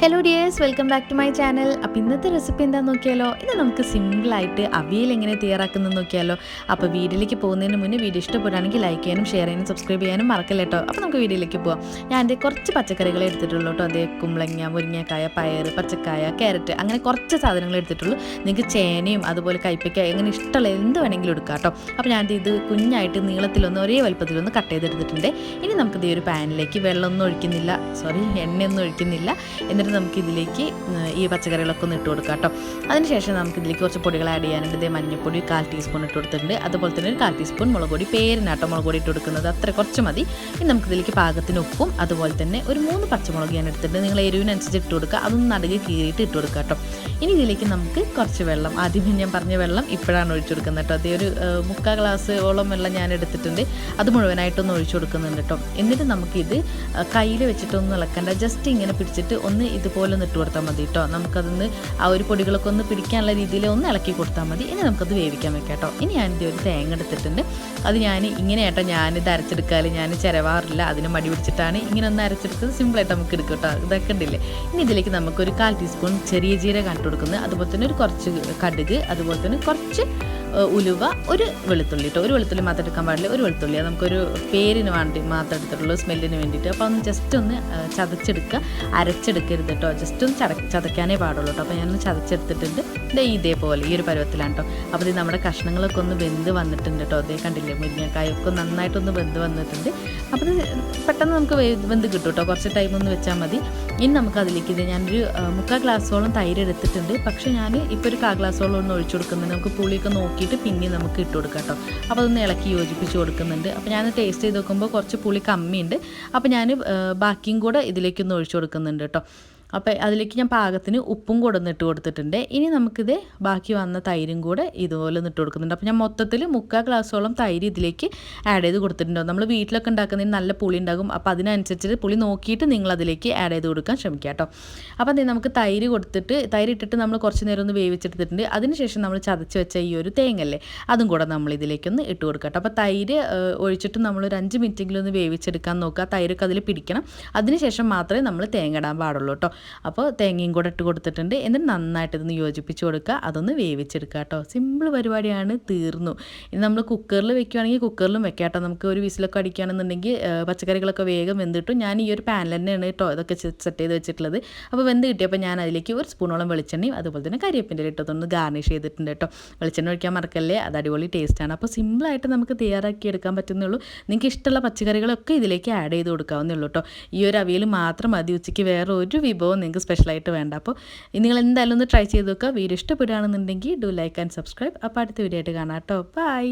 Hello dears welcome back to my channel അപ്പോൾ ഇന്നത്തെ recipe എന്താണെന്ന് നോക്കിയാലോ? ഇത് നമുക്ക് സിമ്പിളായിട്ട് അവിയൽ എങ്ങനെ തയ്യാറാക്കുന്നത് നോക്കിയാലോ? അപ്പോൾ വീഡിയോയിലേക്ക് പോകുന്നതിന് മുന്നേ വീഡിയോ ഇഷ്ടപ്പെടുകയാണെങ്കിൽ ലൈക്ക് ചെയ്യാനും ഷെയർ ചെയ്യാനും സബ്സ്ക്രൈബ് ചെയ്യാനും മറക്കല്ല കേട്ടോ അപ്പോൾ നമുക്ക് വീഡിയോയിലേക്ക് പോകാം ഞാൻ എന്റെ കുറച്ച് പച്ചക്കറികൾ എടുത്തിട്ടുള്ളൂ കേട്ടോ അതേ കുമ്പളങ്ങ മുരിങ്ങക്കായ പയർ പച്ചക്കായ ക്യാരറ്റ് അങ്ങനെ കുറച്ച് സാധനങ്ങൾ എടുത്തിട്ടുള്ളൂ. നിങ്ങൾക്ക് ചേനയും അതുപോലെ കൈപ്പയ്ക്ക എങ്ങനെ ഇഷ്ടമുള്ള എന്ത് വേണമെങ്കിലും എടുക്കാം കേട്ടോ അപ്പോൾ ഞാൻ ഇത് കുഞ്ഞായിട്ട് നീളത്തിലൊന്ന് ഒരേ വലുപ്പത്തിലൊന്ന് കട്ട് ചെയ്തെടുത്തിട്ടുണ്ട്. ഇനി നമുക്കിത് ഈ ഒരു പാനിലേക്ക് വെള്ളമൊന്നും ഒഴിക്കുന്നില്ല. സോറി എണ്ണയൊന്നും ഒഴിക്കുന്നില്ല. എന്നിട്ട് നമുക്ക് ഇതിലേക്ക് ഈ പച്ചക്കറികളൊക്കെ ഒന്ന് ഇട്ട് കൊടുക്കാം കേട്ടോ. അതിനുശേഷം നമുക്ക് ഇതിലേക്ക് കുറച്ച് പൊടികൾ ആഡ് ചെയ്യാനുണ്ട്. ഇതേ മഞ്ഞൾപ്പൊടി കാൽ ടീസ്പൂൺ ഇട്ട് കൊടുത്തിട്ടുണ്ട്. അതുപോലെ തന്നെ ഒരു കാൽ ടീസ്പൂൺ മുളക് പൊടി പേരിനാട്ടോ മുളക് പൊടി ഇട്ട് കൊടുക്കുന്നത്. അത്ര കുറച്ച് മതി. ഇനി നമുക്ക് ഇതിലേക്ക് പാകത്തിന് ഉപ്പും അതുപോലെ തന്നെ ഒരു മൂന്ന് പച്ചമുളക് ഞാൻ എടുത്തിട്ടുണ്ട്. നിങ്ങൾ എരിവിനനുസരിച്ച് ഇട്ട് കൊടുക്കുക. അതൊന്ന് നടുകി കീറിയിട്ട് ഇട്ട് കൊടുക്കുക കേട്ടോ. ഇനി ഇതിലേക്ക് നമുക്ക് കുറച്ച് വെള്ളം ആദ്യമേ ഞാൻ പറഞ്ഞ വെള്ളം ഇപ്പോഴാണ് ഒഴിച്ചു കൊടുക്കുന്നത് കേട്ടോ. അതേ ഒരു മുക്കാൽ ഗ്ലാസ് ഓളം വെള്ളം ഞാൻ എടുത്തിട്ടുണ്ട്. അത് മുഴുവനായിട്ടൊന്ന് ഒഴിച്ചു കൊടുക്കുന്നുണ്ട് കേട്ടോ. എന്നിട്ട് നമുക്കിത് കയ്യിൽ വെച്ചിട്ടൊന്നും ഇളക്കണ്ട. ജസ്റ്റ് ഇങ്ങനെ പിടിച്ചിട്ട് ഒന്ന് ഇതുപോലെ ഒന്ന് ഇട്ട് കൊടുത്താൽ മതി കേട്ടോ നമുക്കതൊന്ന് ആ ഒരു പൊടികളൊക്കെ ഒന്ന് പിടിക്കാനുള്ള രീതിയിൽ ഒന്ന് ഇളക്കി കൊടുത്താൽ മതി. ഇനി നമുക്കത് വേവിക്കാൻ വെക്കാം കേട്ടോ ഇനി ഞാനിത് ഒരു തേങ്ങ എടുത്തിട്ടുണ്ട്. അത് ഞാൻ ഇങ്ങനെ കേട്ടോ ഞാനിത് അരച്ചെടുക്കാൽ ഞാൻ ചിരവാറില്ല. അതിന് മടി പിടിച്ചിട്ടാണ് ഇങ്ങനെ ഒന്ന് അരച്ചെടുത്തത്. സിമ്പിളായിട്ട് നമുക്ക് എടുക്കും കേട്ടോ ഇതൊക്കെ ഉണ്ടല്ലേ ഇനി ഇതിലേക്ക് നമുക്കൊരു കാൽ ടീസ്പൂൺ ചെറിയ ജീരകം ഇട്ട് കൊടുക്കുന്നത്. അതുപോലെ തന്നെ ഒരു കുറച്ച് കടുക്. അതുപോലെ തന്നെ കുറച്ച് ഉലുവ ഒരു വെളുത്തുള്ളി കേട്ടോ ഒരു വെളുത്തുള്ളി മാത്രം എടുക്കാൻ പാടില്ല ഒരു വെളുത്തുള്ളി. നമുക്കൊരു പേരിന് വേണ്ടി മാത്രം എടുത്തിട്ടുള്ളൂ സ്മെല്ലിന് വേണ്ടിയിട്ട്. അപ്പോൾ ഒന്ന് ജസ്റ്റ് ഒന്ന് ചതച്ചെടുക്കുക. അരച്ചെടുക്കരുത് കേട്ടോ ജസ്റ്റ് ഒന്ന് ചട ചതയ്ക്കാനേ പാടുള്ളൂ കേട്ടോ അപ്പോൾ ഞാനൊന്ന് ചതച്ചെടുത്തിട്ടുണ്ട്. ദേ ഇതേപോലെ ഈ ഒരു പരുവത്തിലാണ് കേട്ടോ അപ്പോൾ ഇത് നമ്മുടെ കഷ്ണങ്ങളൊക്കെ ഒന്ന് വെന്ത് വന്നിട്ടുണ്ട് കേട്ടോ അതേ കണ്ടില്ലേ മുരിങ്ങക്കായൊക്കെ നന്നായിട്ടൊന്ന് വെന്ത് വന്നിട്ടുണ്ട്. അപ്പോൾ ഇത് പെട്ടെന്ന് നമുക്ക് വെന്ത് കിട്ടും കേട്ടോ കുറച്ച് ടൈം ഒന്ന് വെച്ചാൽ മതി. ഇനി നമുക്ക് അതിലേക്ക് ഇത് ഞാനൊരു മുക്കാൽ ഗ്ലാസ്സോളം തൈര് എടുത്തിട്ടുണ്ട്. പക്ഷേ ഞാൻ ഇപ്പോൾ ഒരു കാ ഗ്ലാസ്സോളം ഒന്ന് ഒഴിച്ചു കൊടുക്കുന്നുണ്ട്. നമുക്ക് പുളിയൊക്കെ നോക്കിയിട്ട് പിന്നെ നമുക്ക് ഇട്ട് കൊടുക്കാം കേട്ടോ. അപ്പോൾ അതൊന്ന് ഇളക്കി യോജിപ്പിച്ച് കൊടുക്കുന്നുണ്ട്. അപ്പോൾ ഞാൻ ടേസ്റ്റ് ചെയ്ത് നോക്കുമ്പോൾ കുറച്ച് പുളി കമ്മിയുണ്ട്. അപ്പോൾ ഞാൻ ബാക്കിയും കൂടെ ഇതിലേക്കൊന്ന് ഒഴിച്ചു കൊടുക്കുന്നുണ്ട് കേട്ടോ. അപ്പോൾ അതിലേക്ക് ഞാൻ പാകത്തിന് ഉപ്പും കൂടെ ഒന്ന് ഇട്ട് കൊടുത്തിട്ടുണ്ട്. ഇനി നമുക്കിത് ബാക്കി വന്ന തൈരും കൂടെ ഇതുപോലെ ഒന്ന് ഇട്ട് കൊടുക്കുന്നുണ്ട്. അപ്പോൾ ഞാൻ മൊത്തത്തിൽ മുക്കാൽ ഗ്ലാസ്സോളം തൈര് ഇതിലേക്ക് ആഡ് ചെയ്ത് കൊടുത്തിട്ടുണ്ടോ. നമ്മൾ വീട്ടിലൊക്കെ ഉണ്ടാക്കുന്നതിന് നല്ല പുളി ഉണ്ടാകും. അപ്പോൾ അതിനനുസരിച്ച് പുളി നോക്കിയിട്ട് നിങ്ങൾ അതിലേക്ക് ആഡ് ചെയ്ത് കൊടുക്കാൻ ശ്രമിക്കുക കേട്ടോ. അപ്പോൾ അതേ നമുക്ക് തൈര് കൊടുത്തിട്ട് തൈര് ഇട്ടിട്ട് നമ്മൾ കുറച്ച് നേരം ഒന്ന് വേവിച്ചെടുത്തിട്ടുണ്ട്. അതിനുശേഷം നമ്മൾ ചതച്ച് വെച്ച ഈ ഒരു തേങ്ങല്ലേ അതും കൂടെ നമ്മൾ ഇതിലേക്കൊന്ന് ഇട്ട് കൊടുക്കുക കേട്ടോ. അപ്പോൾ തൈര് ഒഴിച്ചിട്ട് നമ്മൾ ഒരു അഞ്ച് മിനിറ്റെങ്കിലും ഒന്ന് വേവിച്ചെടുക്കാൻ നോക്കുക. തൈരൊക്കെ അതിൽ പിടിക്കണം. അതിനുശേഷം മാത്രമേ നമ്മൾ തേങ്ങ ഇടാൻ പാടുള്ളൂ കേട്ടോ. അപ്പോൾ തേങ്ങയും കൂടെ ഇട്ട് കൊടുത്തിട്ടുണ്ട്. എന്നിട്ട് നന്നായിട്ട് ഇതൊന്ന് യോജിപ്പിച്ച് കൊടുക്കുക. അതൊന്ന് വേവിച്ചെടുക്കുക കേട്ടോ. സിമ്പിൾ പരിപാടിയാണ്. തീർന്നു. ഇനി നമ്മൾ കുക്കറിൽ വെക്കുകയാണെങ്കിൽ കുക്കറിലും വെക്കാം കേട്ടോ. നമുക്ക് ഒരു വിസിലൊക്കെ അടിക്കുകയാണെന്നുണ്ടെങ്കിൽ പച്ചക്കറികളൊക്കെ വേഗം വെന്തിട്ടും. ഞാൻ ഈ ഒരു പാനിൽ തന്നെയാണ് കേട്ടോ ഇതൊക്കെ സെറ്റ് ചെയ്ത് വെച്ചിട്ടുള്ളത്. അപ്പോൾ വെന്ത് കിട്ടിയപ്പോൾ ഞാൻ അതിലേക്ക് ഒരു സ്പൂണോളം വെളിച്ചെണ്ണയും അതുപോലെ തന്നെ കരിവേപ്പിന്റെ ഇട്ടതൊന്ന് ഗാർണിഷ് ചെയ്തിട്ടുണ്ട് കേട്ടോ. വെളിച്ചെണ്ണ ഒഴിക്കാൻ മറക്കല്ലേ? അത് അടിപൊളി ടേസ്റ്റാണ് അപ്പോൾ സിമ്പിളായിട്ട് നമുക്ക് തയ്യാറാക്കി എടുക്കാൻ പറ്റുന്നുള്ളൂ നിങ്ങൾക്ക് ഇഷ്ടമുള്ള പച്ചക്കറികളൊക്കെ ഇതിലേക്ക് ആഡ് ചെയ്ത് കൊടുക്കാവുന്നേ ഉള്ളൂ കേട്ടോ ഈ ഒരു അവിയൽ മാത്രം മതി. ഉച്ചയ്ക്ക് വേറെ ഒരു വിഭവം നിങ്ങൾക്ക് സ്പെഷ്യലായിട്ട് വേണ്ട. അപ്പോൾ നിങ്ങൾ എന്തായാലും ഒന്ന് ട്രൈ ചെയ്ത് നോക്കുക. വീഡിയോ ഇഷ്ടപ്പെടുകയാണെന്നുണ്ടെങ്കിൽ ഡു ലൈക്ക് ആൻഡ് സബ്സ്ക്രൈബ് അപ്പോൾ അടുത്ത വീഡിയോ ആയിട്ട് കാണാം കേട്ടോ. ബൈ